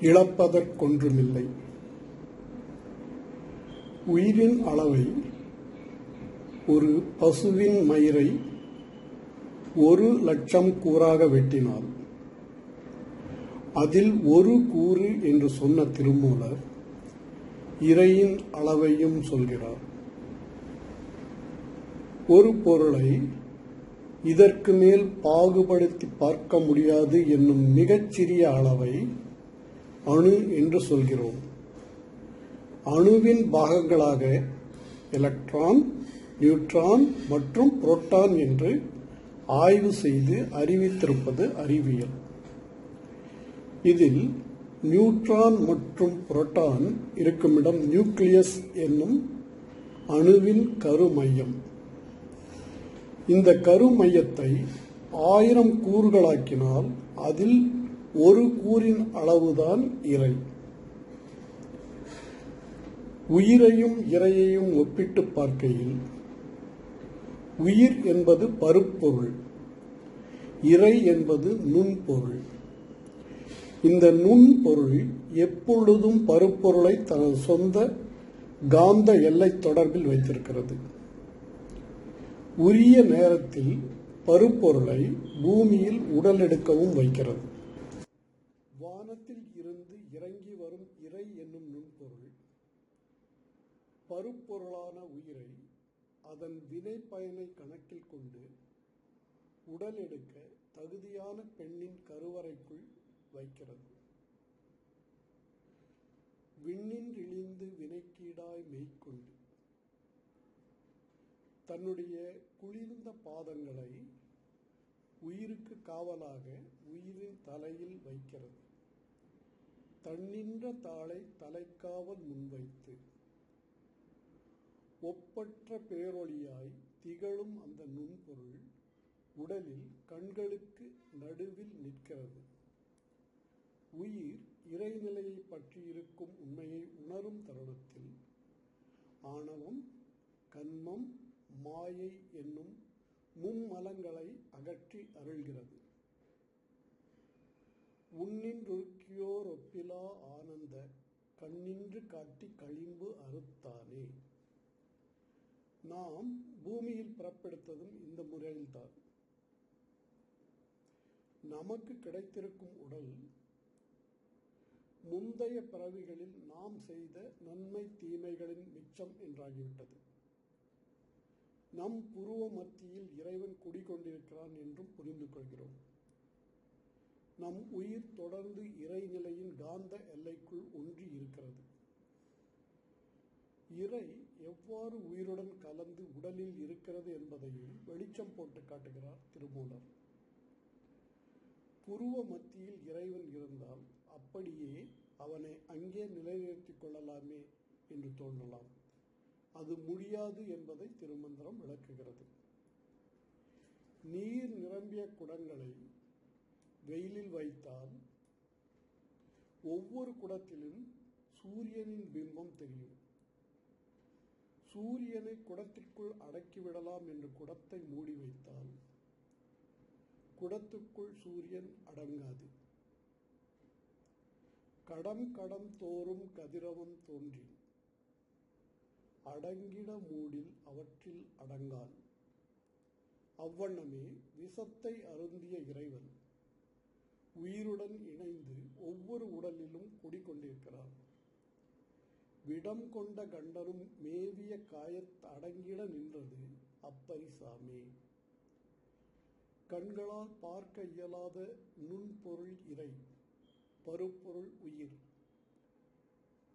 இழப்பதற்கொன்றுமில்லை. உயிரின் அளவை ஒரு பசுவின் மயிரை ஒரு லட்சம் கூறாக வெட்டினால் அதில் ஒரு கூறு என்று சொன்ன திருமூலர் இறையின் அளவையும் சொல்கிறார். ஒரு பொருளை இதற்கு மேல் பாகுபடுத்தி பார்க்க முடியாது என்னும் மிகச்சிறிய அளவை அணு என்று சொல்கிறோம். அணுவின் பாகங்களாக எலக்ட்ரான் நியூட்ரான் மற்றும் புரோட்டான் என்று ஆய்வு செய்து அறிவித்திருப்பது அறிவியல். இதில் நியூட்ரான் மற்றும் புரோட்டான் இருக்குமிடம் நியூக்ளியஸ் என்னும் அணுவின் கருமையம். இந்த கருமையத்தை ஆயிரம் கூறுகளாக்கினால் அதில் ஒரு கூறின் அளவுதான் இறை. உயிரையும் இறையையும் ஒப்பிட்டு பார்க்கையில் உயிர் என்பது பருப்பொருள் இறை என்பது நுண்பொருள். இந்த நுண்பொருள் எப்பொழுதும் பருப்பொருளை தனது சொந்த காந்த எல்லை தொடர்பில் வைத்திருக்கிறது. உரிய நேரத்தில் பருப்பொருளை பூமியில் உடலெடுக்கவும் வைக்கிறது. வானத்தில் இருந்து இறங்கி வரும் இறை என்னும் நுண்பொருள் பருப்பொருளான உயிரை அதன் வினை பயனை கணக்கில் கொண்டு உடல் எடுக்க தகுதியான பெண்ணின் கருவறைக்குள் வைக்கிறது. விண்ணின் இழிந்து வினைக்கீடாய் மெய்க்கொண்டு தன்னுடைய குளிர்ந்த பாதங்களை உயிருக்கு காவலாக உயிரின் தலையில் வைக்கிறது. தன்னின்ற தாளை தலைக்காவல் முன்வைத்து ஒப்பற்ற பேரொழியாய் திகழும் அந்த நுண்பொருள் உடலில் கண்களுக்கு நடுவில் நிற்கிறது. உயிர் இறைநிலையை பற்றியிருக்கும் உண்மையை உணரும் தருணத்தில் ஆணவம் கன்மம் மாயை என்னும் மும்மலங்களை அகற்றி அருள்கிறது. உன்னின்றுக்கியோர் ஒப்பிலா ஆனந்த கண்ணின்று காட்டி களிம்பு அறுத்தானே. நாம் பூமியில் பிறப்பெடுத்ததும் இந்த முறையில்தான். நமக்கு கிடைத்திருக்கும் உடல் முந்தைய பிறவிகளில் நாம் செய்த நன்மை தீமைகளின் மிச்சம் என்றாகிவிட்டது. நம் புருவ மத்தியில் இறைவன் குடிகொண்டிருக்கிறான் என்றும் புரிந்து கொள்கிறோம் நம் உயிர் தொடர்ந்து இறைநிலையின் காந்த எல்லைக்குள் ஒன்றி இருக்கிறது. இறை எவ்வாறு உயிருடன் கலந்து உடலில் இருக்கிறது என்பதையும் வெளிச்சம் போட்டு காட்டுகிறார் திருமூலர். புருவ மத்தியில் இறைவன் இருந்தால் அப்படியே அவனை அங்கே நிலைநிறுத்திக் கொள்ளலாமே என்று தோன்றலாம். அது முடியாது என்பதை திருமந்திரம் விளக்குகிறது. நீர் நிரம்பிய குடங்களை வெயிலில் வைத்தால் ஒவ்வொரு குடத்திலும் சூரியனின் பிம்பம் தெரியும். சூரியனை குடத்திற்குள் அடக்கிவிடலாம் என்று குடத்தை மூடி வைத்தால் குடத்துக்குள் சூரியன் அடங்காது. கடம் கடம் தோறும் கதிரவம் தோன்றி அடங்கிட மூடில் அவற்றில் அடங்கான். அவ்வண்ணமே விஷத்தை அருந்திய இறைவன். உயிருடன் இணைந்து ஒவ்வொரு உடலிலும் குடிக்கொண்டிருக்கிறார் விடம் கொண்ட கண்டரும் மேவிய காயத்தை அடங்கிட நின்றது அப்பரிசாமே. கண்களால் பார்க்க இயலாத நுண்பொருள் இறை பருப்பொருள் உயிர்.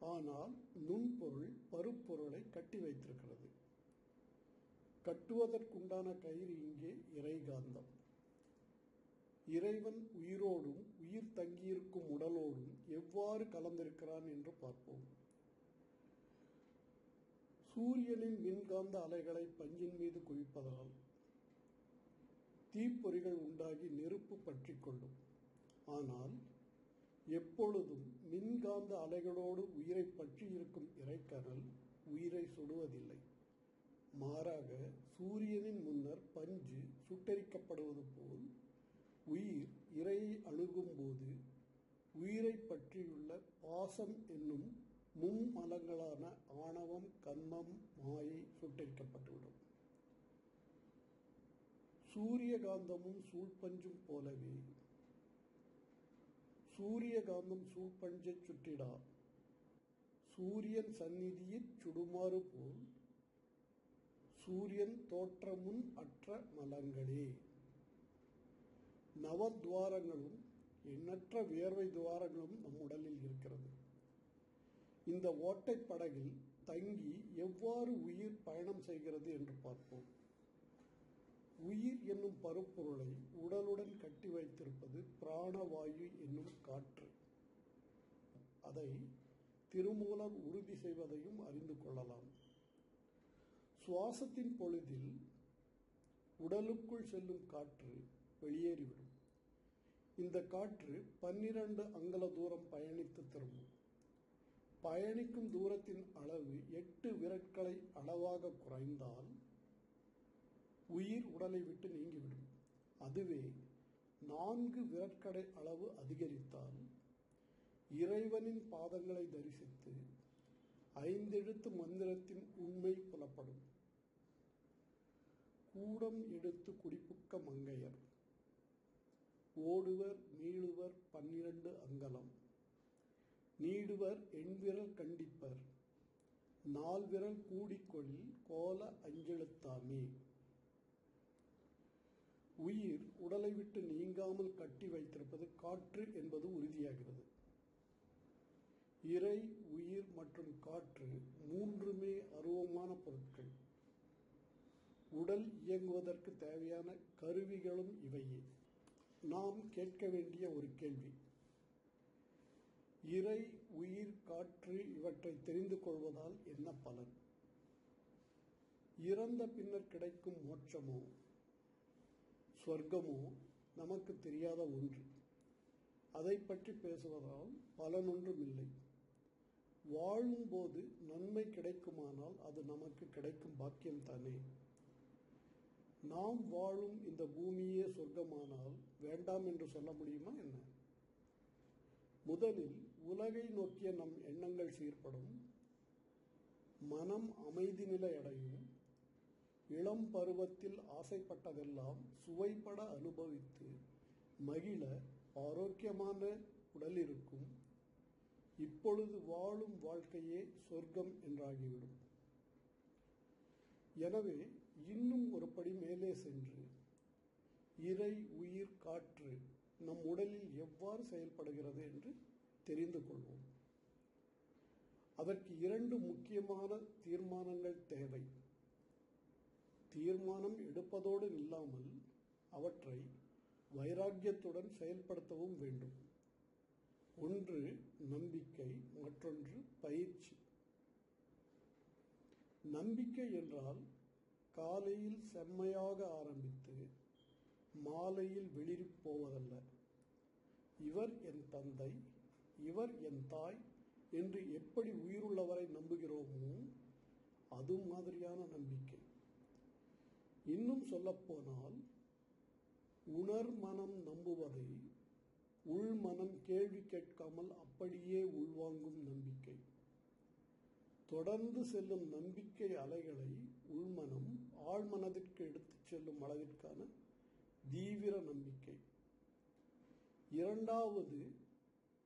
ஆனால் நுண்பொருள் பருப்பொருளை கட்டி வைத்திருக்கிறது. கட்டுவதற்குண்டான கயிறு இங்கே இறைகாந்தம். இறைவன் உயிரோடும் உயிர் தங்கியிருக்கும் உடலோடும் எவ்வாறு கலந்திருக்கிறான் என்று பார்ப்போம். சூரியனின் மின்காந்த அலைகளை பஞ்சின் மீது குவிப்பதால் தீப்பொறிகள் உண்டாகி நெருப்பு பற்றி கொள்ளும். ஆனால் எப்பொழுதும் மின்காந்த அலைகளோடு உயிரை பற்றி இருக்கும் இறைக்கடல் உயிரை சுடுவதில்லை. மாறாக சூரியனின் முன்னர் பஞ்சு சுட்டரிக்கப்படுவது போல் உயிர் இறையை அழுகும்போது உயிரை பற்றியுள்ள பாசம் என்னும் மும்மலங்களான ஆணவம் கன்மம் மாயை சுட்டரிக்கப்பட்டுவிடும். சூரியகாந்தமும் சூழ்பஞ்சும் போலவே சூரியகாந்தம் சூழ்பஞ்சை சுற்றிடா. சூரியன் சந்நிதியில் சுடுமாறு போல் சூரியன் தோற்றமுன் அற்ற மலங்களே. நவத்வாரங்களும் எண்ணற்ற வியர்வை துவாரங்களும் நம் உடலில் இருக்கிறது. இந்த ஓட்டைப் படகில் தங்கி எவ்வாறு உயிர் பயணம் செய்கிறது என்று பார்ப்போம். உயிர் என்னும் பருப்பொருளை உடலுடன் கட்டி வைத்திருப்பது பிராணவாயு என்னும் காற்று. அதை திருமூலர் உறுதி செய்வதையும் அறிந்து கொள்ளலாம். சுவாசத்தின் பொழுதில் உடலுக்குள் செல்லும் காற்று வெளியேறிவிடும். இந்த காற்று பன்னிரண்டு அங்கல தூரம் பயணித்து திரும்பும். பயணிக்கும் தூரத்தின் அளவு எட்டு விரட்களை அளவாக குறைந்தால் உயிர் உடலை விட்டு நீங்கிவிடும். அதுவே நான்கு விரட்கடை அளவு அதிகரித்தால் இறைவனின் பாதங்களை தரிசித்து ஐந்தெழுத்து மந்திரத்தின் உண்மை புலப்படும். கூடம் எடுத்து குடிப்புக்க மங்கையர். ஓடுவர் நீளுவர் பன்னிரண்டு அங்கலம். நீடுவர் எண்விரல் கண்டிப்பர். நால்விரல் கூடிக்கொள்ளில் கோல அஞ்செழுத்தாமே. உயிர் உடலை விட்டு நீங்காமல் கட்டி வைத்திருப்பது காற்று என்பது உறுதியாகிறது. இறை உயிர் மற்றும் காற்று மூன்றுமே அருவமான பொருட்கள். உடல் இயங்குவதற்கு தேவையான கருவிகளும் இவையே. நாம் கேட்க வேண்டிய ஒரு கேள்வி. இறை உயிர் காற்று இவற்றை தெரிந்து கொள்வதால் என்ன பலன்? இறந்த பின்னர் கிடைக்கும் மோட்சமோ சொர்க்கமோ நமக்கு தெரியாத ஒன்று. அதை பற்றி பேசுவதால் பலனொன்றும் இல்லை வாழும்போது நன்மை கிடைக்குமானால் அது நமக்கு கிடைக்கும் பாக்கியம் தானே நாம் வாழும் இந்த பூமியே சொர்க்கமானால் வேண்டாம் என்று சொல்ல முடியுமா என்ன? முதலில் உலகை நோக்கிய நம் எண்ணங்கள் சீர்படும் மனம் அமைதி நிலை அடையும் இளம் பருவத்தில் ஆசைப்பட்டதெல்லாம் சுவைப்பட அனுபவித்து மகிழ ஆரோக்கியமான உடல் இருக்கும். இப்பொழுது வாழும் வாழ்க்கையே சொர்க்கம் என்றாகிவிடும். எனவே இன்னும் ஒரு படி மேலே சென்று. இறை உயிர் காற்று நம் உடலில் எவ்வாறு செயல்படுகிறது என்று தெரிந்து கொள்வோம். அதற்கு இரண்டு முக்கியமான தீர்மானங்கள் தேவை. தீர்மானம் எடுப்பதோடு இல்லாமல் அவற்றை வைராக்கியத்துடன் செயல்படுத்தவும் வேண்டும். ஒன்று நம்பிக்கை மற்றொன்று பயிற்சி. நம்பிக்கை என்றால் காலையில் செம்மையாக ஆரம்பித்து மாலையில் வெளிரி போவதல்ல இவர் என் தந்தை இவர் என் தாய் என்று எப்படி உயிருள்ளவரை நம்புகிறோமோ அது மாதிரியான நம்பிக்கை. இன்னும் சொல்லப்போனால் உணர் மனம் நம்புவதை உள் மனம் கேள்வி கேட்காமல் அப்படியே உள்வாங்கும் நம்பிக்கை. தொடர்ந்து செல்லும் நம்பிக்கை அலைகளை உள்மனம் ஆழ்மனதிற்கு எடுத்துச் செல்லும் அளவிற்கான தீவிர நம்பிக்கை. இரண்டாவது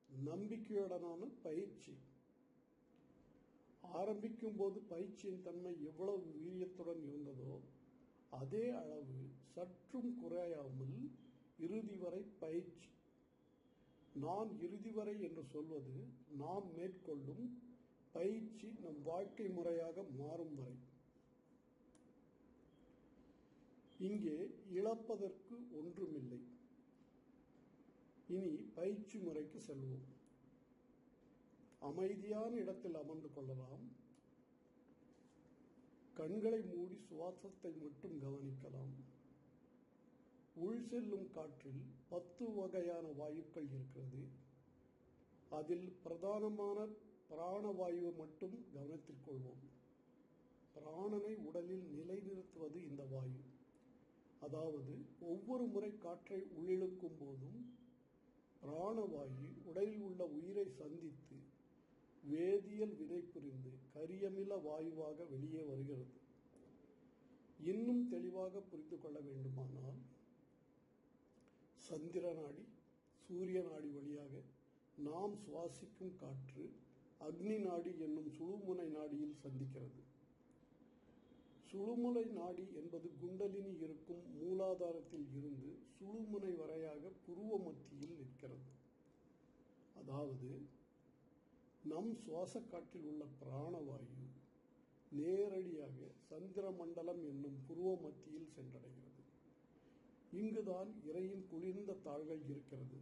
நம்பிக்கையுடனான பயிற்சி. ஆரம்பிக்கும் போது பயிற்சியின் தன்மை எவ்வளவு வீரியத்துடன் இருந்ததோ அதே அளவு சற்றும் குறையாமல் இறுதி வரை பயிற்சி. நான் இறுதி வரை என்று சொல்வது நாம் மேற்கொள்ளும் பயிற்சி நம் வாழ்க்கை முறையாக மாறும் வரை. இங்கே இழப்பதற்கு ஒன்றுமில்லை. இனி பயிற்சி முறைக்கு செல்வோம். அமைதியான இடத்தில் அமர்ந்து கொள்ளலாம். கண்களை மூடி சுவாசத்தை மட்டும் கவனிக்கலாம். உள் செல்லும் காற்றில் பத்து வகையான வாயுக்கள் இருக்கிறது. அதில் பிரதானமான பிராணவாயுவை மட்டும் கவனத்தில் கொள்வோம். பிராணனை உடலில் நிலைநிறுத்துவது இந்த வாயு. அதாவது ஒவ்வொரு முறை காற்றை உள்ளிழுக்கும் போதும் பிராணவாயு உடலில் உள்ள உயிரை சந்தித்து வேதியியல் வினை புரிந்து கரியமில வாயுவாக வெளியே வருகிறது. இன்னும் தெளிவாக புரிந்து கொள்ள வேண்டுமானால் சந்திர நாடி சூரிய நாடி வழியாக நாம் சுவாசிக்கும் காற்று அக்னி நாடி என்னும் சுழுமுனை நாடியில் சந்திக்கிறது. சுழுமுனை நாடி என்பது குண்டலினி இருக்கும் மூலாதாரத்தில் இருந்து சுழுமுனை வரையாக புருவ மத்தியில் நிற்கிறது. அதாவது நம் சுவாச காற்றில் உள்ள பிராணவாயு நேரடியாக சந்திர மண்டலம் என்னும் புருவ மத்தியில் சென்றடைகிறது. இங்குதான் இறையின் குளிர்ந்த தாழ்கள் இருக்கிறது.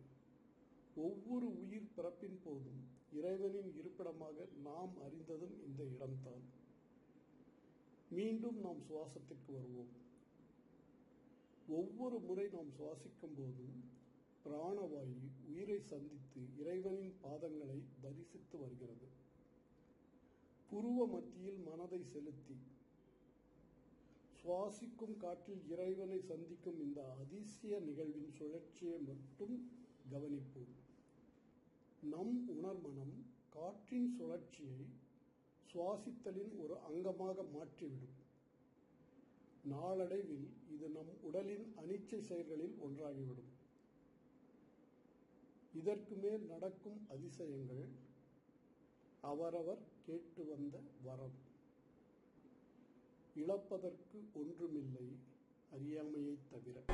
ஒவ்வொரு உயிர் பிறப்பின் போதும் இறைவனின் இருப்பிடமாக நாம் அறிந்ததும் இந்த இடம்தான். மீண்டும் நாம் சுவாசத்திற்கு வருவோம். ஒவ்வொரு முறை நாம் சுவாசிக்கும் போதும் பிராணவாயு உயிரை சந்தித்து இறைவனின் பாதங்களை தரிசித்து வருகிறது. புருவ மத்தியில் மனதை செலுத்தி சுவாசிக்கும் காற்றில் இறைவனை சந்திக்கும் இந்த அதிசய நிகழ்வின் சுழற்சியை மட்டும் கவனிப்போம். நம் உணர்மனம் காற்றின் சுழற்சியை சுவாசித்தலின் ஒரு அங்கமாக மாற்றிவிடும். நாளடைவில் இது நம் உடலின் அனிச்சை செயல்களில் ஒன்றாகிவிடும். இதற்கு மேல் நடக்கும் அதிசயங்கள் அவரவர் கேட்டு வந்த வரம். இழப்பதற்கு ஒன்றுமில்லை அறியாமையைத் தவிர.